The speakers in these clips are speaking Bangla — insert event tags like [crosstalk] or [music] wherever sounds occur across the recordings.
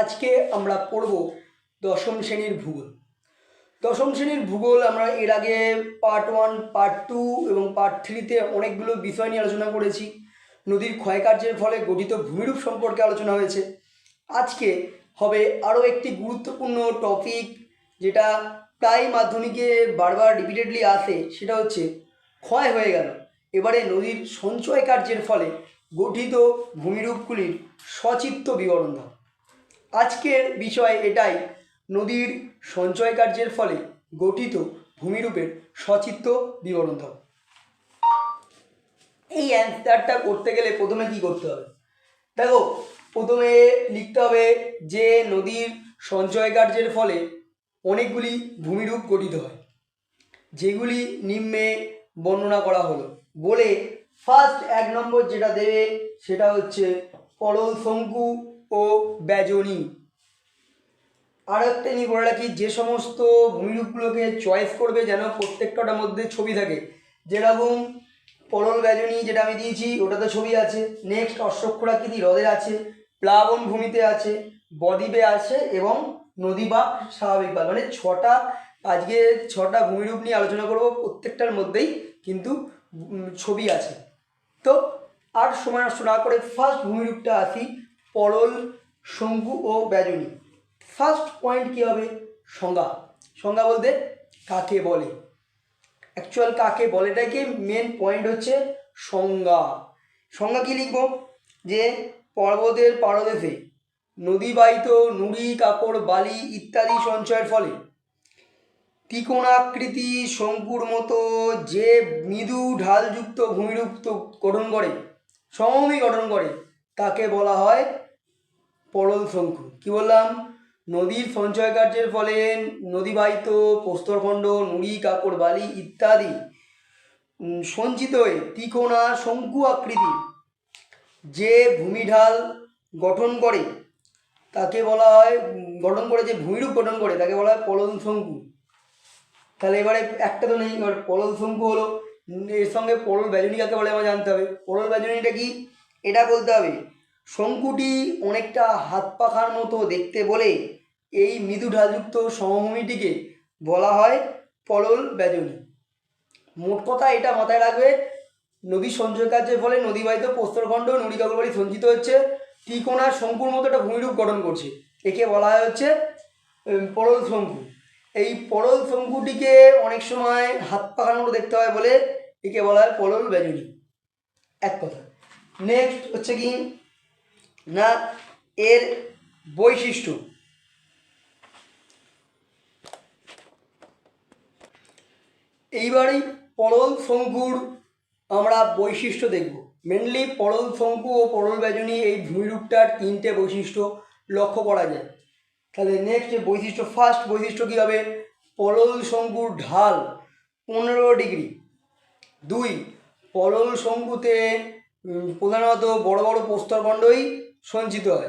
আজকে আমরা পড়ব দশম শ্রেণির ভূগোল। দশম শ্রেণির ভূগোল আমরা এর আগে পার্ট ওয়ান পার্ট টু এবং পার্ট থ্রিতে অনেকগুলো বিষয় নিয়ে আলোচনা করেছি। নদীর ক্ষয়কার্যের ফলে গঠিত ভূমিরূপ সম্পর্কে আলোচনা হয়েছে। আজকে হবে আরও একটি গুরুত্বপূর্ণ টপিক যেটা প্রায় মাধ্যমিকে বারবার রিপিটেডলি আসে, সেটা হচ্ছে ক্ষয় হয়ে গেল। এবারে নদীর সঞ্চয় কার্যের ফলে গঠিত ভূমিরূপগুলির সচিত্ত বিবরণ দাও। আজকের বিষয় এটাই, নদীর সঞ্চয় কার্যের ফলে গঠিত ভূমিরূপের সচিত্র বিবরণ দাও। এই অ্যান্সারটা করতে গেলে প্রথমে কি করতে হবে? দেখো, প্রথমে লিখতে হবে যে নদীর সঞ্চয় কার্যের ফলে অনেকগুলি ভূমিরূপ গঠিত হয়, যেগুলি নিম্নে বর্ণনা করা হলো। বলে ফার্স্ট এক নম্বর যেটা দেবে, সেটা হচ্ছে পরল শঙ্কু ও ব্যজনী। আর একটা নিয়ে বলে রাখি, যে সমস্ত ভূমিরূপগুলোকে চয়েস করবে যেন প্রত্যেকটার মধ্যে ছবি থাকে। যেরকম পরল ব্যজনী যেটা আমি দিয়েছি, ওটাতে ছবি আছে। নেক্সট অশ্বক্ষরাকৃতি হ্রদের আছে, প্লাবন ভূমিতে আছে, বদ্বীপে আছে এবং নদী বা স্বাভাবিক বাঁধ। মানে ছটা, আজকে ছটা ভূমিরূপ নিয়ে আলোচনা করব, প্রত্যেকটার মধ্যেই কিন্তু ছবি আছে। তো আর সময় নষ্ট না করে ফার্স্ট ভূমিরূপটা আসি। পরল, শঙ্কু ও ব্যজনী। ফার্স্ট পয়েন্ট কী হবে? সংজ্ঞা। সংজ্ঞা বলতে কাকে বলে? অ্যাকচুয়াল কাকে বলে? বলেটাকে মেন পয়েন্ট হচ্ছে সংজ্ঞা। সংজ্ঞা কী লিখব? যে পর্বতের পারদেশে নদীবাহিত নুড়ি, কাপড়, বালি ইত্যাদি সঞ্চয়ের ফলে ত্রিকোণাকৃতি শঙ্কুর মতো যে মৃদু ঢালযুক্ত ভূমিরূপ গঠন করে, সমভূমি গঠন করে, তাকে বলা হয় পরল শঙ্কু। কি বললাম? নদীর সঞ্চয় কার্যের ফলে নদীবাহিত, প্রস্তরখণ্ড, নুড়ি, কাপড়, বালি ইত্যাদি সঞ্চিত হয়ে ত্রিকোণা শঙ্কু আকৃতি, যে ভূমিঢাল গঠন করে, তাকে বলা হয়, গঠন করে যে ভূমিরূপ গঠন করে, তাকে বলা হয় পলল শঙ্কু। তাহলে এবারে একটা তো নেই, এবার পলল শঙ্কু হলো এর সঙ্গে পরল ব্যজনী কাকে বলে, আমার জানতে হবে। পরল ব্যজনীটা কি? এটা বলতে হবে। শঙ্কুটি অনেকটা হাত পাখার মতো দেখতে বলে এই মৃদু ঢালযুক্ত সমভূমিটিকে বলা হয় পলল ব্যজনী। মোট কথা এটা মাথায় রাখবে নদীর সঞ্চয় কার্যের ফলে নদীবাহিত প্রস্তরখণ্ড নদী কাকলবাড়ি সঞ্চিত হচ্ছে, ত্রিকোণার শঙ্কুর মতো একটা ভূমিরূপ গঠন করছে। একে বলা হয় হচ্ছে পরল শঙ্কু। এই পরল শঙ্কুটিকে অনেক সময় হাত পাখার মতো দেখতে হয় বলে একে বলা হয় পরল ব্যজনী। এক কথা। নেক্সট হচ্ছে কি? না এর বৈশিষ্ট্য? এইবারেই পরল শঙ্কুর আমরা বৈশিষ্ট্য দেখব। মেনলি পরল শঙ্কু ও পরল ব্যজনী এই ভূমিরূপটার তিনটে বৈশিষ্ট্য লক্ষ্য করা যায়। তাহলে নেক্সট বৈশিষ্ট্য ফার্স্ট বৈশিষ্ট্য কী হবে? পরল শঙ্কুর ঢাল পনেরো ডিগ্রি। দুই পরল শঙ্কুতে প্রধানত বড় বড় প্রস্তরখণ্ডই সঞ্চিত হয়।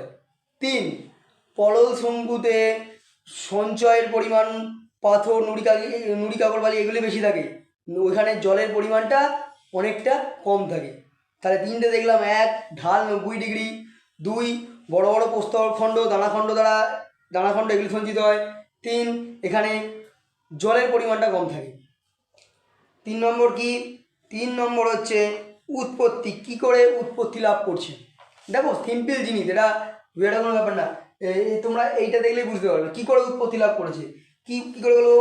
তিন পরল শঙ্কুতে সঞ্চয়ের পরিমাণ পাথর, নুড়িকা নুড়ি কাপড় বালি এগুলি বেশি থাকে। ওইখানে জলের পরিমাণটা অনেকটা কম থাকে। তাহলে তিনটে দেখলাম, এক, ঢাল নব্বই ডিগ্রি, দুই, বড় বড় প্রস্তরখণ্ড, দানাখণ্ড দ্বারা, দানাখণ্ড এগুলি সঞ্চিত হয়। তিন, এখানে জলের পরিমাণটা কম থাকে। তিন নম্বর কি? তিন নম্বর হচ্ছে উৎপত্তি, কি করে উৎপত্তি লাভ করছে? দেখো সিম্পল জিনিস এটা এটা কোনো ব্যাপার না। তোমরা এইটা দেখলেই বুঝতে পারবে কী করে উৎপত্তি লাভ করেছে। কি, কী করে বলো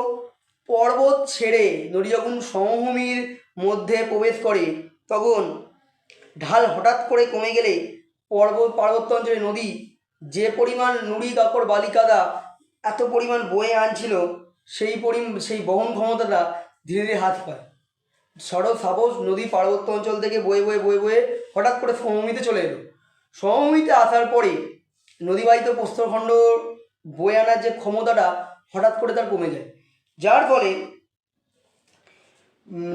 পর্বত ছেড়ে নদী যখন সমভূমির মধ্যে প্রবেশ করে, তখন ঢাল হঠাৎ করে কমে গেলে পর্বত, পার্বত্য অঞ্চলে নদী যে পরিমাণ নুড়ি কাপড় বালি কাদা এত পরিমাণ বয়ে আনছিল, সেই পরি সেই বহন ক্ষমতাটা ধীরে ধীরে হাত পায়। সড়ক সাপোজ নদী পার্বত্য অঞ্চল থেকে বয়ে বয়ে বয়ে বয়ে হঠাৎ করে সমভূমিতে চলে এলো। সমভূমিতে আসার পরে নদীবাহিত প্রস্তরখণ্ড বয়ে আনার যে ক্ষমতাটা হঠাৎ করে তার কমে যায়। যার ফলে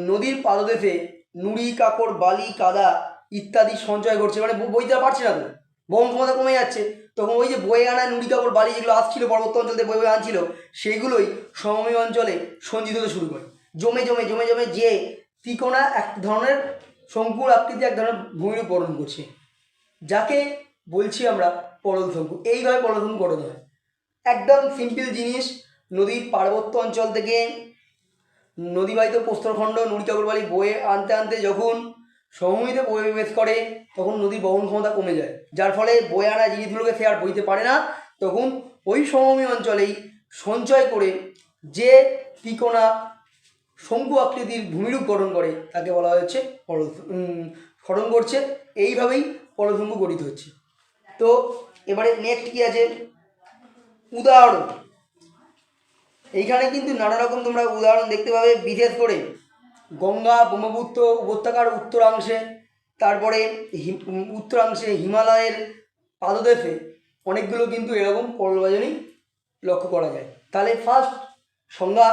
নদীর পাদদেশে নুড়ি কাপড় বালি, কাদা ইত্যাদি সঞ্চয় ঘটছে মানে বইতে পারছে না তো। বহন ক্ষমতা কমে যাচ্ছে। তখন ওই যে বয়ে আনা নুড়ি কাপড় বালি যেগুলো আসছিল পর্বত্য অঞ্চল থেকে বয়ে আনছিল, সেইগুলোই সমভূমি অঞ্চলে সঞ্চিত হতে শুরু করে। জমে জমে জমে জমে যে ত্রিকোণা এক ধরনের শঙ্কুর আকৃতি এক ধরনের ভূমিরূপ গঠন করছে। যাকে বলছি আমরা পরল এইভাবে পরল গঠন হয়। একদম সিম্পল জিনিস, নদীর পার্বত্য অঞ্চল থেকে নদীবাহিত প্রস্তরখণ্ড নুড়ি চক্রবালি বয়ে আনতে আনতে যখন সমভূমিতে প্রবেশ করে, তখন নদীর বহন ক্ষমতা কমে যায়। যার ফলে বয়ে আনা জিনিসগুলোকে সে আর বইতে পারে না। তখন ওই সমভূমি অঞ্চলেই সঞ্চয় করে যে তিকোনা শঙ্কু আকৃতির ভূমিরূপ গঠন করে, তাকে বলা হচ্ছে গঠন করছে। এইভাবেই পরশঙ্কু গঠিত হচ্ছে। তো এবারে নেক্সট কী আছে? উদাহরণ। এইখানে কিন্তু নানা রকম তোমরা উদাহরণ দেখতে পাবে, বিশেষ করে গঙ্গা, ব্রহ্মপুত্র উপত্যকার উত্তরাংশে, তারপরে উত্তরাংশে হিমালয়ের পাদদেশে অনেকগুলো কিন্তু এরকম পরলবাজনী লক্ষ্য করা যায়। তাহলে ফার্স্ট সংজ্ঞা,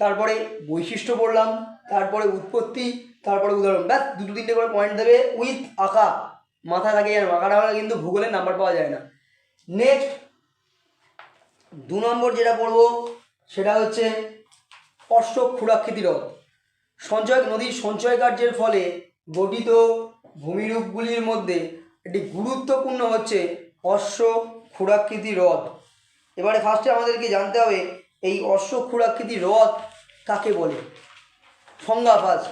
তারপরে বৈশিষ্ট্য পড়লাম, তারপরে উৎপত্তি, তারপরে উদাহরণ। ব্যাস, দুটো তিনটে করে পয়েন্ট দেবে উইথ আঁকা মাথায় থাকে যেন হলে কিন্তু ভূগোলের নাম্বার পাওয়া যায় না। নেক্সট দু নম্বর যেটা পড়ব, সেটা হচ্ছে অষ্ট ক্ষুরাকৃতি হ্রদ সঞ্চয়, নদীর সঞ্চয় কার্যের ফলে গঠিত ভূমিরূপগুলির মধ্যে একটি গুরুত্বপূর্ণ হচ্ছে অশ্ব ক্ষুরাকৃতি হ্রদ এবারে ফার্স্টে আমাদেরকে জানতে হবে, এই অশ্ব ক্ষুরাকৃতি হ্রদ কাকে বলে? সংজ্ঞা ফার্স্ট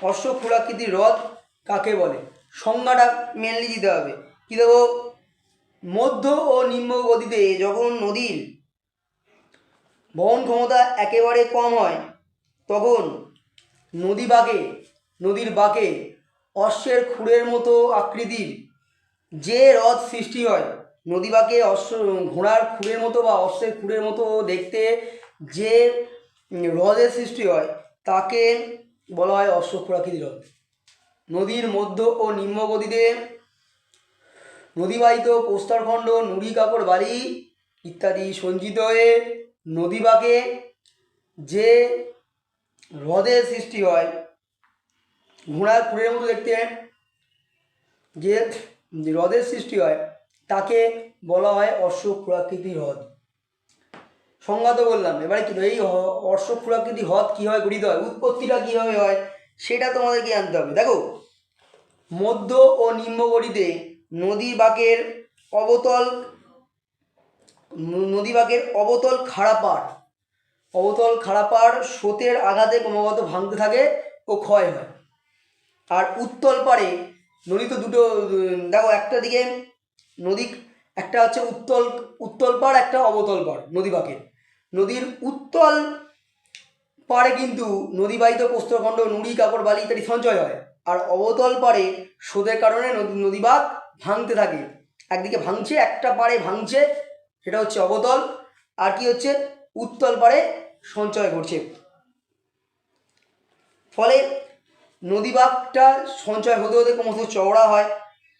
অশ্ব ক্ষুরাকৃতি হ্রদ কাকে বলে? সংজ্ঞাটা মেনলি দিতে হবে। কী দেবো? মধ্য ও নিম্ন গতিতে যখন নদীর বহন ক্ষমতা একেবারে কম হয়, তখন নদী বাঁকে, নদীর বাঁকে অশ্বের খুঁড়ের মতো আকৃতির যে হ্রদ সৃষ্টি হয়, নদী বাঁকে অশ্ব ঘোড়ার খুঁড়ের মতো বা অশ্বের খুঁড়ের মতো দেখতে যে হ্রদের সৃষ্টি হয়, তাকে বলা হয় অশ্বক্ষুরাকৃতি হ্রদ নদীর মধ্য ও নিম্ন গতিতে নদীবাহিত প্রস্তরখণ্ড নুড়ি কাপড় বালি ইত্যাদি সঞ্চিত হয়ে নদী বাঁকে, যে হ্রদের সৃষ্টি হয়। ঘোড়ার খুঁড়ের মতো দেখতে যে হ্রদের সৃষ্টি হয়, তাকে বলা হয় অশ্ব প্রাকৃতিক হ্রদ সংজ্ঞা তো বললাম। এবারে কি এই হ- অশ্ব প্রাকৃতিক হ্রদ কীভাবে গঠিত হয় উৎপত্তিটা কীভাবে হয়? সেটা তোমাদেরকে জানতে হবে। দেখো, মধ্য ও নিম্ন গড়িতে নদী বাঁকের অবতল নদী বাঁকের অবতল খাড়া পাড় অবতল খাড়া পাড় স্রোতের আঘাতে ক্রমাগত ভাঙতে থাকে ও ক্ষয় হয়। আর উত্তল পাড়ে নদী তো দুটো, দেখো, একটা দিকে নদী, একটা হচ্ছে উত্তল উত্তল পাড়, একটা অবতল পাড়, নদী বাঁকের। নদীর উত্তল পাড়ে কিন্তু নদীবাহিত প্রস্তরখণ্ড, নুড়ি, কাপড়, বালি ইত্যাদি সঞ্চয় হয়। আর অবতল পাড়ে স্রোতের কারণে নদী নদীবাগ ভাঙতে থাকে। একদিকে ভাঙছে, একটা পাড়ে ভাঙছে, সেটা হচ্ছে অবতল। আর কি হচ্ছে? উত্তল পাড়ে সঞ্চয় করছে। ফলে নদী বাঁকটা সঞ্চয় হতে হতে ক্রমশ চওড়া হয়।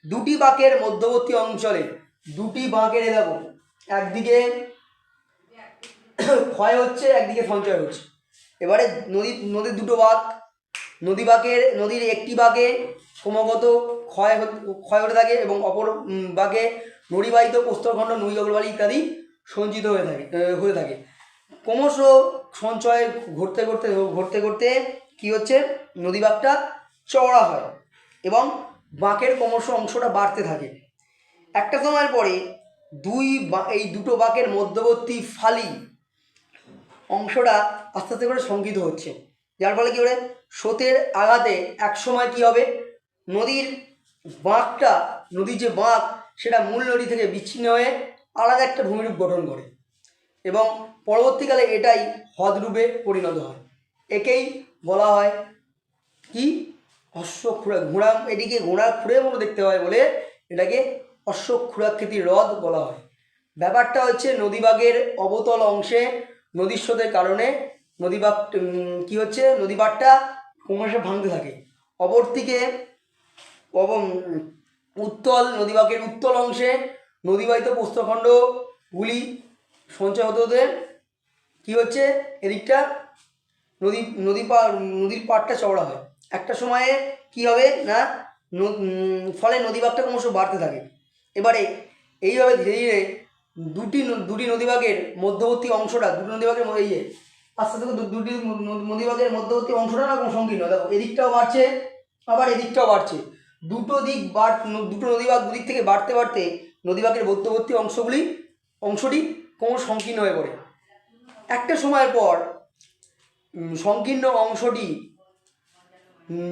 দুটি বাঁকের মধ্যবর্তী অঞ্চলে, দুটি বাঁকের এ দেখো, একদিকে [coughs] ক্ষয় হচ্ছে, একদিকে সঞ্চয় হচ্ছে। এবারে নদী, নদীর দুটো বাঁক, নদী বাঁকের, নদীর একটি বাঁকে ক্রমাগত ক্ষয় ক্ষয় হতে থাকে এবং অপর বাঁকে নদীবাহিত প্রস্তরখণ্ড, নদী অগ্রবালি ইত্যাদি সঞ্চিত হয়ে থাকে হয়ে থাকে। ক্রমশ সঞ্চয় ঘুরতে ঘুরতে ঘুরতে ঘুরতে কী হচ্ছে? নদী বাঁকটা চওড়া হয় এবং বাঁকের ক্রমশ অংশটা বাড়তে থাকে। একটা সময়ের পরে দুই বা- এই দুটো বাঁকের মধ্যবর্তী ফালি অংশটা আস্তে আস্তে করে শঙ্কিত হচ্ছে। যার ফলে কী হবে স্রোতের আঘাতে এক সময় কী হবে? নদীর বাঁকটা, নদীর যে বাঁক, সেটা মূল নদী থেকে বিচ্ছিন্ন হয়ে আলাদা একটা ভূমিরূপ গঠন করে। এবং পরবর্তীকালে এটাই হ্রদরূপে পরিণত হয়। একেই বলা হয় কি? অশ্ব খুঁড়া ঘোড়া, এটিকে ঘোড়ার খুঁড়ের মতো দেখতে হয় বলে এটাকে অশ্ব ক্ষুরাকৃতির হ্রদ বলা হয়। ব্যাপারটা হচ্ছে নদীবাগের অবতল অংশে নদীর স্রোতের কারণে নদীবাগ উম, কি হচ্ছে? নদীবাগটা ক্রমশ ভাঙতে থাকে। অপরদিকে উম, উত্তল নদীবাগের উত্তল অংশে নদীবাহিত প্রস্তরখণ্ডগুলি সঞ্চয় হতে হতে কী হচ্ছে? এদিকটা নদী নদী পা নদীর পাড়টা চওড়া হয়। একটা সময়ে কি হবে না? ফলে নদীবাগটা ক্রমশ বাড়তে থাকে। এবারে এইভাবে ধীরে ধীরে দুটি দুটি নদীবাগের মধ্যবর্তী অংশটা, দুটি নদীবাগের মধ্যে ইয়ে আস্তে আস্তে দুটি নদীভাগের মধ্যবর্তী অংশটা না সংকীর্ণ দেখো, এদিকটাও বাড়ছে, আবার এদিকটাও বাড়ছে। দুটো দিক বাড় দুটো নদীভাগ দুদিক থেকে বাড়তে বাড়তে নদীভাগের মধ্যবর্তী অংশগুলি, অংশটি ক্রমশ সংকীর্ণ হয়ে পড়ে একটা সময়ের পর সংকীর্ণ অংশটি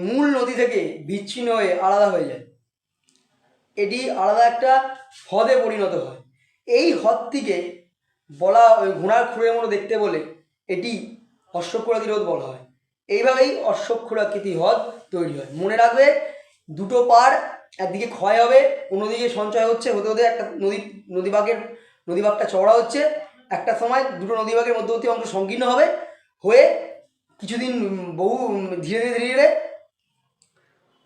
মূল নদী থেকে বিচ্ছিন্ন হয়ে আলাদা হয়ে যায়। এটি আলাদা একটা হ্রদে পরিণত হয়। এই হ্রদটিকে বলা ওই ঘোড়ার খুঁড়ের মতো দেখতে বলে এটি অশ্বক্ষুরাতি হ্রদ বলা হয়। এইভাবেই অশ্বক্ষুরাকৃতি হ্রদ তৈরি হয়। মনে রাখবে, দুটো পার একদিকে ক্ষয় হবে, অন্যদিকে সঞ্চয় হচ্ছে, হতে হতে একটা নদী, নদীবাগের, নদীবাগটা চওড়া হচ্ছে। একটা সময় দুটো নদীবাগের মধ্যবর্তী অংশ সংকীর্ণ হবে, হয়ে কিছুদিন বহু ধীরে ধীরে ধীরে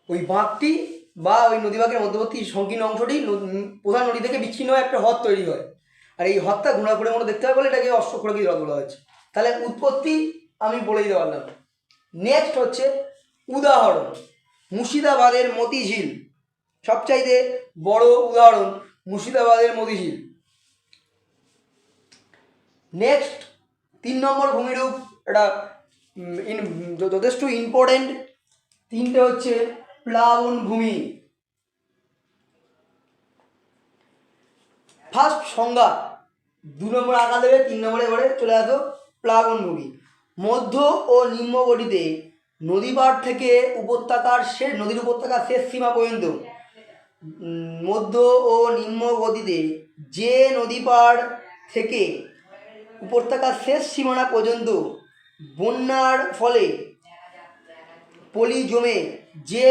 ওই বাঁকটি বা ওই নদীবাগের মধ্যবর্তী সংকীর্ণ অংশটি প্রধান নদী থেকে বিচ্ছিন্ন একটা হ্রদ তৈরি হয়। আর এই হ্রদটা ঘোড়াঘুড়ের মতো দেখতে হয় বলে এটাকে অশ্বক্ষুরাকি হ্রদ বলা হয়েছে। তাহলে উৎপত্তি আমি বলে দিতে পারলাম। নেক্সট হচ্ছে উদাহরণ। মুর্শিদাবাদের মতিঝিল। সবচাইতে বড় উদাহরণ, মুর্শিদাবাদের মতিঝিল। নেক্সট তিন নম্বর ভূমিরূপ, এটা যথেষ্ট ইম্পর্টেন্ট তিনটে হচ্ছে প্লাবন ভূমি। ফার্স্ট সংজ্ঞা, দু নম্বর আঁকা দেবে, তিন নম্বরে এবারে চলে আসো, প্লাবন ভূমি। মধ্য ও নিম্ন গতিতে নদী পাড় থেকে উপত্যকার শেষ নদীর উপত্যকার শেষ সীমা পর্যন্ত মধ্য ও নিম্ন গতিতে যে নদী পাড় থেকে উপত্যকার শেষ সীমানা পর্যন্ত বন্যার ফলে পলি জমে যে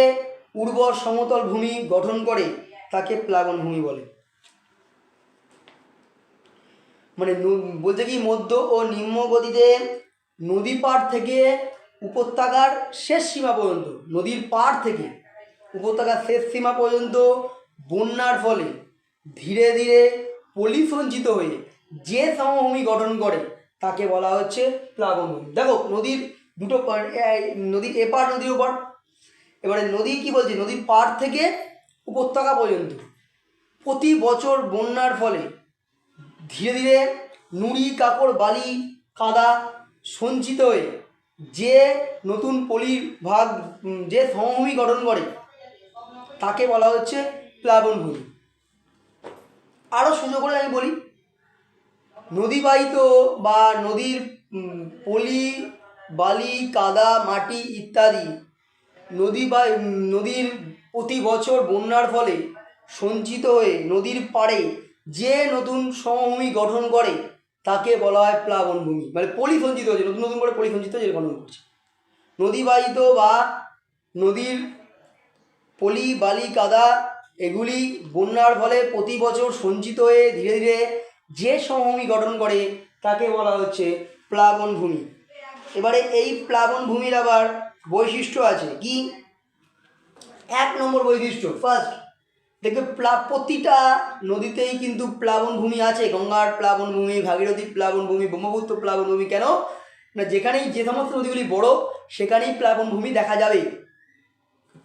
উর্বর সমতল ভূমি গঠন করে, তাকে প্লাবন ভূমি বলে। মানে বলছে কি, মধ্য ও নিম্ন গতিতে নদী পাড় থেকে উপত্যকার শেষ সীমা পর্যন্ত, নদীর পাড় থেকে উপত্যকার শেষ সীমা পর্যন্ত বন্যার ফলে ধীরে ধীরে পলি সঞ্চিত হয়ে যে সমভূমি গঠন করে, তাকে বলা হচ্ছে প্লাবনভূমি দেখো, নদীর দুটো নদীর এপার নদীর ওপার এবারে নদী কি বলছে? নদীর পাড় থেকে উপত্যকা পর্যন্ত। প্রতি বছর বন্যার ফলে ধীরে ধীরে নুড়ি কাপড় বালি, কাদা সঞ্চিত হয়ে যে নতুন পলির ভাগ যে সমভূমি গঠন করে, তাকে বলা হচ্ছে প্লাবনভূমি আরও সুযোগ করে আমি বলি, নদীবাহিত বা নদীর পলি বালি, কাদা, মাটি ইত্যাদি নদী বা, নদীর প্রতি বছর বন্যার ফলে সঞ্চিত হয়ে নদীর পাড়ে যে নতুন সমভূমি গঠন করে, তাকে বলা হয় প্লাবনভূমি। মানে পলি সঞ্চিত হচ্ছে নতুন নতুন করে পলি সঞ্চিত হয়ে গঠন করছে। নদীবাহিত বা নদীর পলি, বালি, কাদা এগুলি বন্যার ফলে প্রতি বছর সঞ্চিত হয়ে ধীরে ধীরে যে সমভূমি গঠন করে, তাকে বলা হচ্ছে প্লাবন ভূমি এবারে এই প্লাবন ভূমির আবার বৈশিষ্ট্য আছে। কি? এক নম্বর বৈশিষ্ট্য ফার্স্ট দেখবে প্লা, প্রতিটা নদীতেই কিন্তু প্লাবন ভূমি আছে। গঙ্গার প্লাবন ভূমি ভাগীরথী প্লাবন ভূমি, ব্রহ্মপুত্র প্লাবন ভূমি, কেন? না, যেখানেই যে সমস্ত নদীগুলি বড়, সেখানেই প্লাবন ভূমি দেখা যাবে।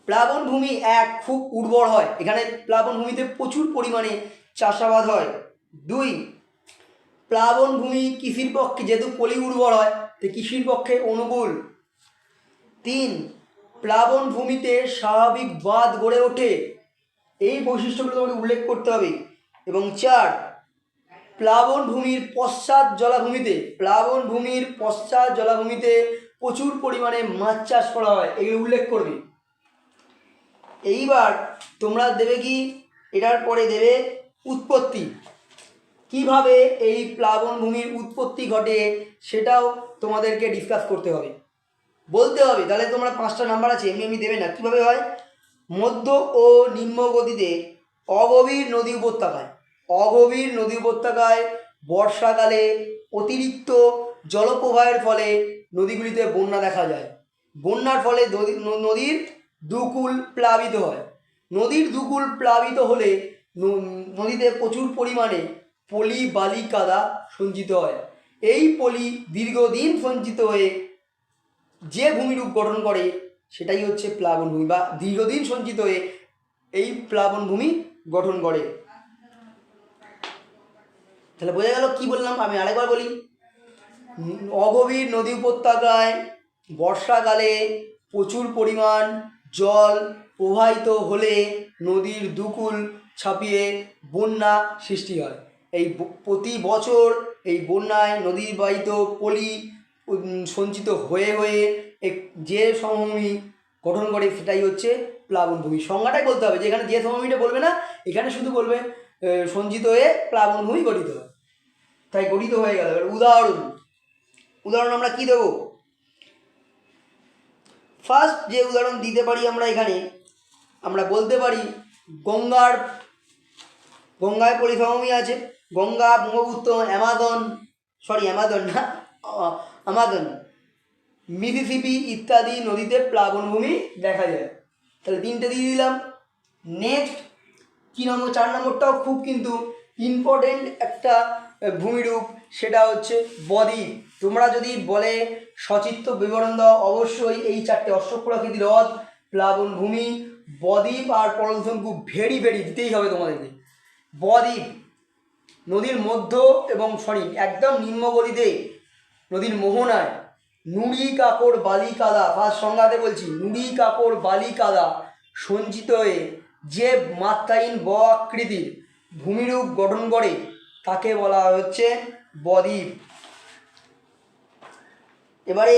প্লাবন ভূমি এক, খুব উর্বর হয়। এখানে প্লাবন ভূমিতে প্রচুর পরিমাণে চাষাবাদ হয়। দুই, প্লাবন ভূমি কৃষির পক্ষে যেহেতু পলি উর্বর হয় কৃষির পক্ষে অনুকূল। তিন, প্লাবন ভূমিতে স্বাভাবিক বাঁধ গড়ে ওঠে। এই বৈশিষ্ট্যগুলো তোমাকে উল্লেখ করতে হবে। এবং চার, প্লাবন ভূমির পশ্চাৎ জলাভূমিতে, প্লাবন ভূমির পশ্চাৎ জলাভূমিতে প্রচুর পরিমাণে মাছ চাষ করা হয়। এগুলো উল্লেখ করবে। এইবার তোমরা দেবে কি? এটার পরে দেবে উৎপত্তি। কীভাবে এই প্লাবন ভূমির উৎপত্তি ঘটে সেটাও তোমাদেরকে ডিসকাস করতে হবে। বলতে হবে, তাহলে তোমরা পাঁচটা নাম্বার আছে, এমনি এমনি দেবে না। কীভাবে হয়? মধ্য ও নিম্ন গতিতে অগভীর নদী উপত্যকায়, অগভীর নদী উপত্যকায় বর্ষাকালে অতিরিক্ত জলপ্রবাহের ফলে নদীগুলিতে বন্যা দেখা যায়। বন্যার ফলে নদী- নদীর দুকুল প্লাবিত হয়। নদীর দুকুল প্লাবিত হলে নদীতে প্রচুর পরিমাণে পলি বালি কাদা সঞ্চিত হয়। এই পলি দীর্ঘদিন সঞ্চিত হয়ে যে ভূমিরূপ গঠন করে, সেটাই হচ্ছে প্লাবন ভূমি বা দীর্ঘদিন সঞ্চিত হয়ে এই প্লাবন ভূমি গঠন করে। তাহলে বোঝা গেল কি বললাম? আমি আরেকবার বলি, অগভীর নদী উপত্যকায় বর্ষাকালে প্রচুর পরিমাণ জল প্রবাহিত হলে নদীর দুকুল ছাপিয়ে বন্যা সৃষ্টি হয়। এই প্রতি বছর এই বন্যায় নদীর বাহিত পলি সঞ্চিত হয়ে হয়ে যে সমভূমি গঠন করে সেটাই হচ্ছে প্লাবনভূমি সংজ্ঞাটাই বলতে হবে যে এখানে যে সমভূমিটা বলবে না, এখানে শুধু বলবে সঞ্চিত হয়ে প্লাবনভূমি গঠিত হয়। তাই গঠিত হয়ে গেল। এবার উদাহরণ উদাহরণ আমরা কি দেবো? ফার্স্ট যে উদাহরণ দিতে পারি আমরা এখানে, আমরা বলতে পারি গঙ্গার, গঙ্গায় পরিসমভূমি আছে। Ganga, Brahmaputra, Amazon sorry Amazon না আমাজন মিসিসিপি ইত্যাদি নদীতে প্লাবনভূমি দেখা যায়। তাহলে তিনটে দিয়ে দিলাম। নেক্সট কী নম্বর, চার নম্বরটাও খুব কিন্তু ইম্পর্টেন্ট একটা ভূমিরূপ, সেটা হচ্ছে বদ্বীপ। তোমরা যদি বলে সচিত্র বিবরণ দাও, অবশ্যই এই চারটে অশ্বপ্রাকৃতি হ্রদ প্লাবনভূমি বদ্বীপ আর পরলশঙ্কু ভেরি ভেরি দিতেই হবে তোমাদেরকে। বদ্বীপ নদীর মধ্য এবং সরি একদম নিম্নগলিতে নদীর মোহনায়, নুড়ি কাপড় বালি কাদা ফার্স্ট সংজ্ঞাতে বলছি, নুড়ি কাপড় বালি কাদা সঞ্চিত হয়ে যে মাত্রাহীন ব আকৃতির ভূমিরূপ গঠন করে, তাকে বলা হচ্ছে বদ্বীপ। এবারে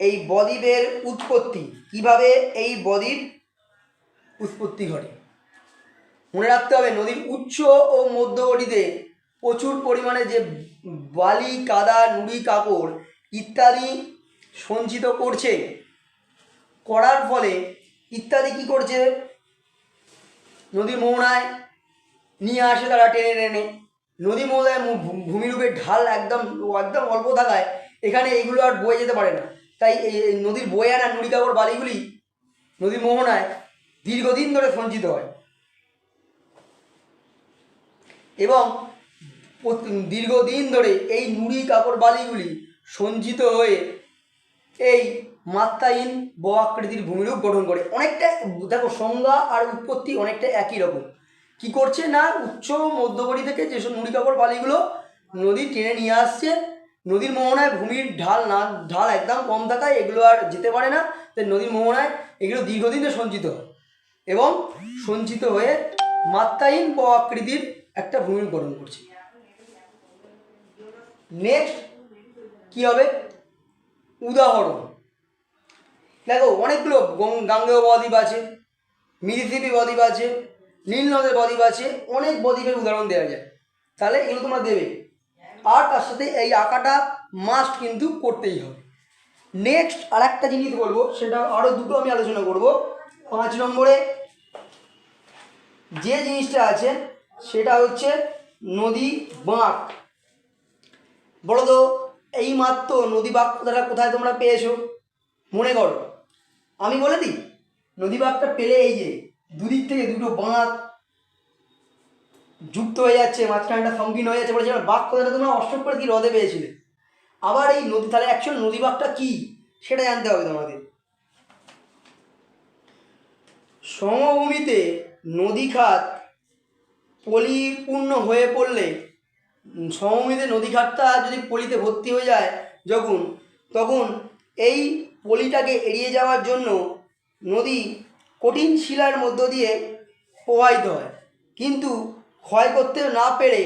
এই বদ্বীপের উৎপত্তি, কীভাবে এই বদ্বীপ উৎপত্তি ঘটে? মনে রাখতে হবে, নদীর উচ্চ ও মধ্যগড়িতে প্রচুর পরিমাণে যে বালি, কাদা, নুড়ি, কাপড় ইত্যাদি সঞ্চিত করছে, করার ফলে ইত্যাদি কি করছে? নদীর মোহনায় নিয়ে আসে তারা টেনে টেনে। নদী মোহনায় মু- ভূ- ভূমিরূপের ঢাল একদম একদম অল্প থাকায় এখানে এইগুলো আর বয়ে যেতে পারে না। তাই এই নদীর বয়ে আনা নুড়ি, কাপড়, বালিগুলি নদীর মোহনায় দীর্ঘদিন ধরে সঞ্চিত হয়। এবং দীর্ঘদিন ধরে এই নুড়ি কাপড় বালিগুলি সঞ্চিত হয়ে এই মাত্রাহীন ব আকৃতির ভূমিরূপ গঠন করে। অনেকটা দেখো সংজ্ঞা আর উৎপত্তি অনেকটা একই রকম। কি করছে না, উচ্চ মধ্যবড়ি থেকে যেসব নুড়ি কাপড় বালিগুলো নদী টেনে নিয়ে আসছে, নদীর মোহনায় ভূমির ঢাল না, ঢাল একদম কম থাকায় এগুলো আর যেতে পারে না, তাই নদীর মোহনায় এগুলো দীর্ঘদিন সঞ্চিত। এবং সঞ্চিত হয়ে মাত্রাহীন ব আকৃতির একটা ভূমিরূপ গঠন করছে। নেক্সট কি হবে? উদাহরণ। দেখো, অনেকগুলো গাঙ্গেয় বদ্বীপ আছে, মিরিসিপি বদ্বীপ আছে, নীলনদের বদ্বীপ আছে, অনেক বদ্বীপের উদাহরণ দেওয়া যায়। তাহলে এগুলো তোমরা দেবে। আর তার সাথে এই আঁকাটা মাস্ট কিন্তু করতেই হবে। নেক্সট আর একটা জিনিস বলব, সেটা আরও দুটো আমি আলোচনা করব। পাঁচ নম্বরে যে জিনিসটা আছে সেটা হচ্ছে নদী বাঁক। বলো তো, এই মাত্র নদী বাঁক কথাটা কোথায় তোমরা পেয়েছ? মনে করো। আমি বলে দিই, নদী বাঁকটা পেলে এই যে দুদিক থেকে দুটো বাঁধ যুক্ত হয়ে যাচ্ছে, মাঝখানটা সংকীর্ণ হয়ে যাচ্ছে বলে যেমন বাঘ কথাটা তোমরা অষ্টম করে কি হ্রদে পেয়েছিলে? আবার এই নদী, তাহলে অ্যাকচুয়াল নদী বাঘটা কী? সেটা জানতে হবে তোমাদের। সমভূমিতে নদী খাত পলিপূর্ণ হয়ে পড়লে উম, সমভূমিতে নদী খাতটা যদি পলিতে ভর্তি হয়ে যায় যখন তখন এই পলিটাকে এড়িয়ে যাওয়ার জন্য নদী কঠিন শিলার মধ্য দিয়ে প্রবাহিত হয়। কিন্তু ক্ষয় করতে না পেরে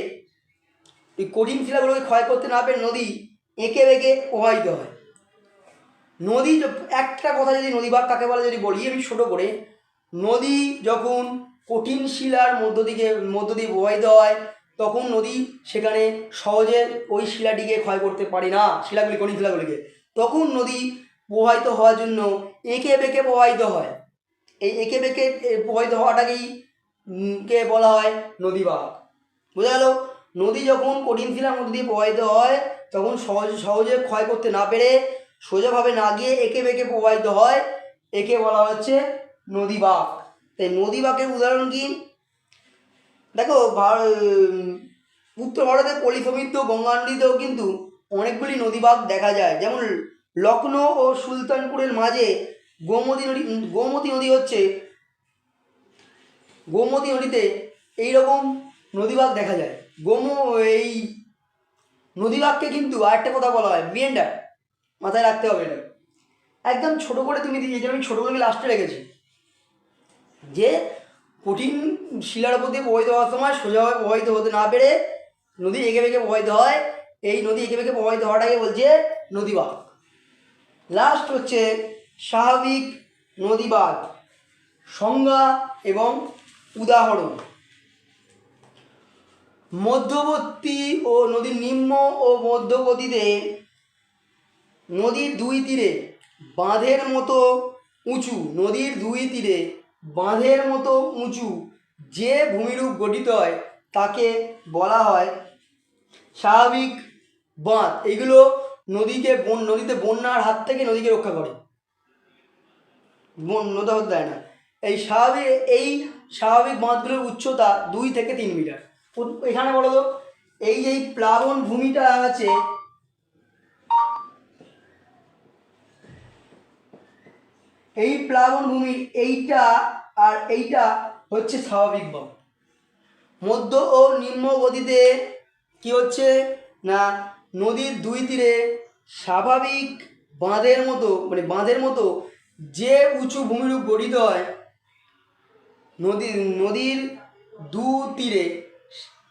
এই কঠিন শিলাগুলোকে ক্ষয় করতে না পেরে নদী এঁকে বেঁকে প্রবাহিত হয়। নদী একটা কথা যদি নদী বাঘ কাকে বলে যদি বলি আমি ছোটো করে নদী যখন কঠিন শিলার মধ্য দিকে, মধ্য দিয়ে প্রবাহিত হয়, তখন নদী সেখানে সহজে ওই শিলাটিকে ক্ষয় করতে পারে না, শিলাগুলি, কঠিন শিলাগুলিকে। তখন নদী প্রবাহিত হওয়ার জন্য এঁকে বেঁকে প্রবাহিত হয়। এই এঁকে বেঁকে প্রবাহিত হওয়াটাকেই কে বলা হয়? নদী বাঘ বোঝা গেল? নদী যখন কঠিন শিলার মধ্যে দিয়ে প্রবাহিত হয়, তখন সহজ, সহজে ক্ষয় করতে না পেরে সোজাভাবে না গিয়ে এঁকে বেঁকে প্রবাহিত হয়, একে বলা হচ্ছে নদী বাঁক তাই নদী বাঁকের উদাহরণ কি? দেখো উত্তর ভারতের পলিসমৃদ্ধ গঙ্গা নদীতেও কিন্তু অনেকগুলি নদী বাঁক দেখা যায়। যেমন লখনৌ ও সুলতানপুরের মাঝে গোমতী নদী গোমতী নদী হচ্ছে, গোমতী নদীতে এইরকম নদীবাগ দেখা যায়। গোম, এই নদীবাগকে কিন্তু আরেকটা কথা বলা হয়, বিয়েন্ডার। মাথায় রাখতে হবে এটা। একদম ছোটো করে তুমি দিয়ে আমি ছোটো করে লাস্টে রেখেছি। যে কঠিন শিলার দিয়ে প্রবাহিত হওয়ার সময় সোজাভাবে প্রবাহিত হতে না পেরে নদী এঁকে বেঁকে প্রবাহিত হয়। এই নদী এঁকে বেঁকে প্রবাহিত হওয়াটাকে বলছে নদীবাগ। লাস্ট হচ্ছে স্বাভাবিক নদীবাগ, সংজ্ঞা এবং উদাহরণ। মধ্যবর্তী ও নদীর নিম্ন ও মধ্যগতিতে নদীর দুই তীরে বাঁধের মতো উঁচু, নদীর দুই তীরে বাঁধের মতো উঁচু যে ভূমিরূপ গঠিত হয়, তাকে বলা হয় স্বাভাবিক বাঁধ। এগুলো নদীকে বন, নদীতে বন্যার হাত থেকে নদীকে রক্ষা করে। বন্যতা হতে দেয় না। এই স্বাভাবিক এই স্বাভাবিক বাঁধগুলোর উচ্চতা দুই থেকে তিন মিটার। এখানে বলো তো, এই যে প্লাবন ভূমিটা আছে এই প্লাবন ভূমির এইটা আর এইটা হচ্ছে স্বাভাবিক বাঁধ মধ্য ও নিম্ন গতিতে কি হচ্ছে না নদীর দুই তীরে স্বাভাবিক বাঁধের মতো মানে বাঁধের মতো যে উঁচু ভূমিরূপ গঠিত হয় নদীর নদীর দু তীরে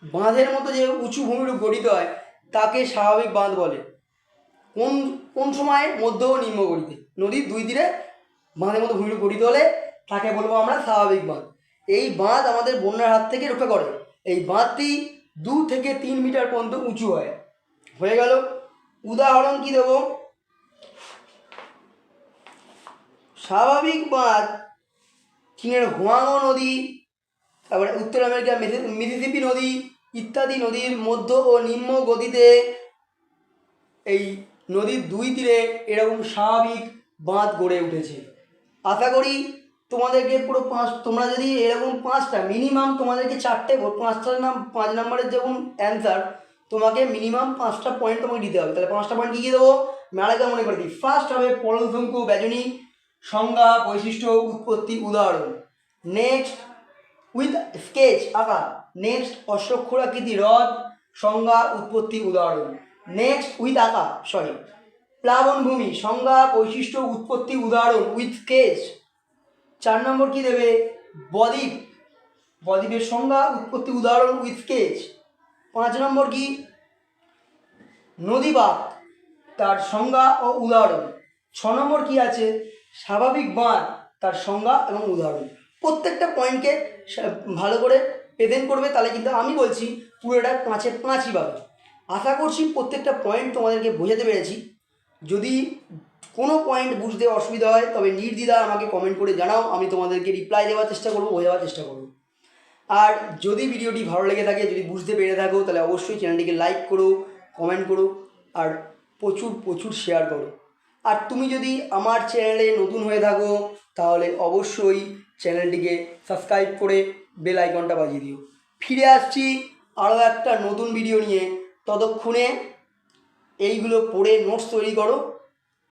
বাঁধের মতো যে উঁচু ভূমিরূপ গঠিত হয়, তাকে স্বাভাবিক বাঁধ বলে। কোন কোন সময় মধ্য ও নিম্ন গতিতে? নদীর দুই তীরে বাঁধের মতো ভূমিরূপ গঠিত হলে তাকে বলব আমরা স্বাভাবিক বাঁধ। এই বাঁধ আমাদের বন্যার হাত থেকে রক্ষা করে। এই বাঁধটি দু থেকে তিন মিটার পর্যন্ত উঁচু হয়। হয়ে গেল। উদাহরণ কি দেবো? স্বাভাবিক বাঁধ চীনের হুয়াংও নদী, তারপরে উত্তর আমেরিকার মিসি- মিসিসিপি নদী ইত্যাদি নদীর মধ্য ও নিম্ন গতিতে এই নদীর দুই তীরে এরকম স্বাভাবিক বাঁধ গড়ে উঠেছে। আশা করি তোমাদেরকে পুরো পাঁচ, তোমরা যদি এরকম পাঁচটা মিনিমাম তোমাদেরকে চারটে পাঁচটার নাম, পাঁচ নম্বরের যেমন অ্যান্সার তোমাকে মিনিমাম পাঁচটা পয়েন্ট তোমাকে দিতে হবে। তাহলে পাঁচটা পয়েন্ট কী কী দেবো? আরেকবার মনে করে দিই। ফার্স্ট হবে পরল শঙ্কু ব্যজনী, সংজ্ঞা, বৈশিষ্ট্য, উৎপত্তি, উদাহরণ। নেক্সট উইথ স্কেচ আঁকা। নেক্সট অশ্বক্ষুরাকৃতি হ্রদ সংজ্ঞা, উৎপত্তি, উদাহরণ। নেক্সট উইথ আঁকা সরি প্লাবনভূমি, সংজ্ঞা, বৈশিষ্ট্য, উৎপত্তি, উদাহরণ উইথ স্কেচ চার নম্বর কি দেবে? বদ্বীপ। বদ্বীপের সংজ্ঞা, উৎপত্তি, উদাহরণ উইথ স্কেচ পাঁচ নম্বর কি? নদীবাগ তার সংজ্ঞা ও উদাহরণ। ছ নম্বর কি আছে? স্বাভাবিক বাঁধ, তার সংজ্ঞা এবং উদাহরণ। প্রত্যেকটা পয়েন্টকে ভালো করে প্রেজেন্ট করবে, তাহলে কিন্তু আমি বলছি পুরোটা পাঁচে পাঁচই পাবে। আশা করছি প্রত্যেকটা পয়েন্ট তোমাদেরকে বোঝাতে পেরেছি। যদি কোনো পয়েন্ট বুঝতে অসুবিধা হয়, তবে নির্দ্বিধা আমাকে কমেন্ট করে জানাও, আমি তোমাদেরকে রিপ্লাই দেওয়ার চেষ্টা করব, বোঝাবার চেষ্টা করব। আর যদি ভিডিওটি ভালো লেগে থাকে, যদি বুঝতে পেরে থাকো, তাহলে অবশ্যই চ্যানেলটিকে লাইক করো কমেন্ট করো, আর প্রচুর প্রচুর শেয়ার করো। আর তুমি যদি আমার চ্যানেলে নতুন হয়ে থাকো, তাহলে অবশ্যই চ্যানেলটিকে সাবস্ক্রাইব করে বেল আইকনটা বাজিয়ে দিও। ফিরে আসছি আরও একটা নতুন ভিডিও নিয়ে। ততক্ষণে এইগুলো পড়ে নোটস তৈরি করো।